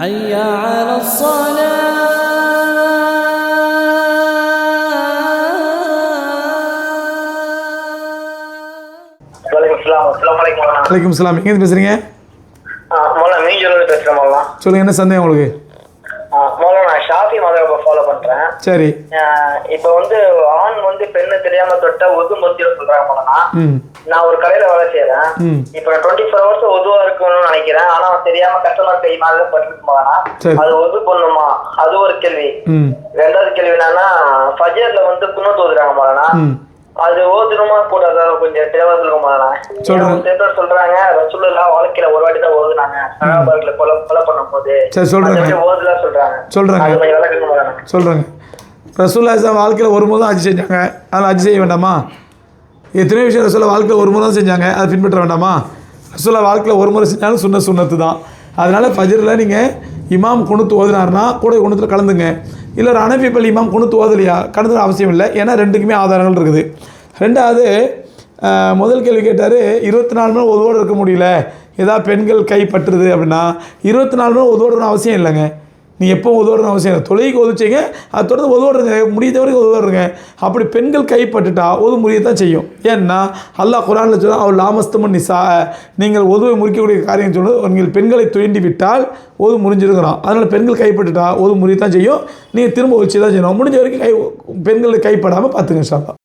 حي على الصلاة வலைக்கம் அஸ்லாம் அஸ்லாம் வலைக்கம் மௌலானா வலைக்கம் சலாம் எங்கேருந்து பேசுகிறீங்க ஆ, மௌலானா மீஞ்சூர்ல பேசுறேன் மௌலானா சொல்லுங்கள் என்ன சந்தேகம் உங்களுக்கு ஆ, மௌலானா நான் ஷாஃபி மதரபை ஃபாலோ பண்றேன். சரி. இப்போ வந்து ஆண் வந்து பெண்ணு தெரியாம தொட்டா ஒது மத்தியம் சொல்றாங்க நான் ஒரு கடையில வேலை செய்யறேன் இப்போ டுவெண்ட்டி ஃபோர் ஹவர்ஸ் ஒதுவா இருக்கணும்னு நினைக்கிறேன். ஆனா தெரியாம கஸ்டமர் கை மேல சரி. அது ஒது பண்ணுமா? அது ஒரு கேள்வி. ரெண்டாவது கேள்வி என்னன்னா ஃபஜர்ல வந்து குணத்து ஓதுறாங்க மௌலானா ம். அது ஓதுணுமா கூடாதா? கொஞ்சம் தெளிவா சொல்லுங்க சொல்றேன். வாழ்க்கையில ஒரு வாட்டி தான் ஓதுனாங்க சகாபாக்களை கொலை கொலை பண்ணும்போது சரி, சொல்றேங்க. ஓதுலாம் சொல்றாங்க. சொல்றேங்க. ரசூல்லா இஸ்லாம் வாழ்க்கையில் ஒரு முறை தான் ஹஜ் செஞ்சாங்க. அதில் ஹஜ் செய்ய வேண்டாமா? எத்தனையோ விஷயம் ரசூல்லா வாழ்க்கையில் ஒரு முறை தான் செஞ்சாங்க. அதை பின்பற்ற வேண்டாமா? ரசூல்லா வாழ்க்கையில் ஒரு முறை செஞ்சாலும் சுன்ன சுண்ணத்து தான். அதனால் ஃபஜரில் நீங்கள் இமாம் குணுத்து ஓதுனாருன்னா கூட குணத்தில் கலந்துங்க. இல்லை ஒரு அனபி பள்ளி இமாம் குணுத்து ஓதலையா? கலந்துக்க அவசியம் இல்லை. ஏன்னா ரெண்டுக்குமே ஆதாரங்கள் இருக்குது. ரெண்டாவது முதல் கேள்வி கேட்டார் இருபத்தி நாலு மணி ஒதுவோடு இருக்க முடியல. ஏதாவது பெண்கள் கை பற்றுது அப்படின்னா இருபத்தி நாலு மணி ஒதுவோடணும் அவசியம் இல்லைங்க. நீ எப்போ உதவுறதுன்னு அவசியம் இல்லை. தொழுகைக்கு உதவிச்சிங்க அது தொடர்ந்து உதவுறதுங்க முடிந்த வரைக்கும் உதவுறதுங்க அப்படி பெண்கள் கைப்பட்டுட்டா உதவு முறியத்தான் செய்யும். ஏன்னா அல்லாஹ் குரானில் சொன்னால் அவள் லாமஸ்தமன் நிசா நீங்கள் உதவை முறிக்கக்கூடிய காரியம் சொன்னது நீங்கள் பெண்களை துயண்டி விட்டால் உதவு முறிஞ்சிருக்கிறோம் அதனால் பெண்கள் கைப்பட்டுட்டா உதவு முறியத்தான் செய்யும். நீங்கள் திரும்ப வச்சு தான் செய்யணும். முடிஞ்ச வரைக்கும் கை பெண்களை கைப்படாமல் பார்த்துங்க சார்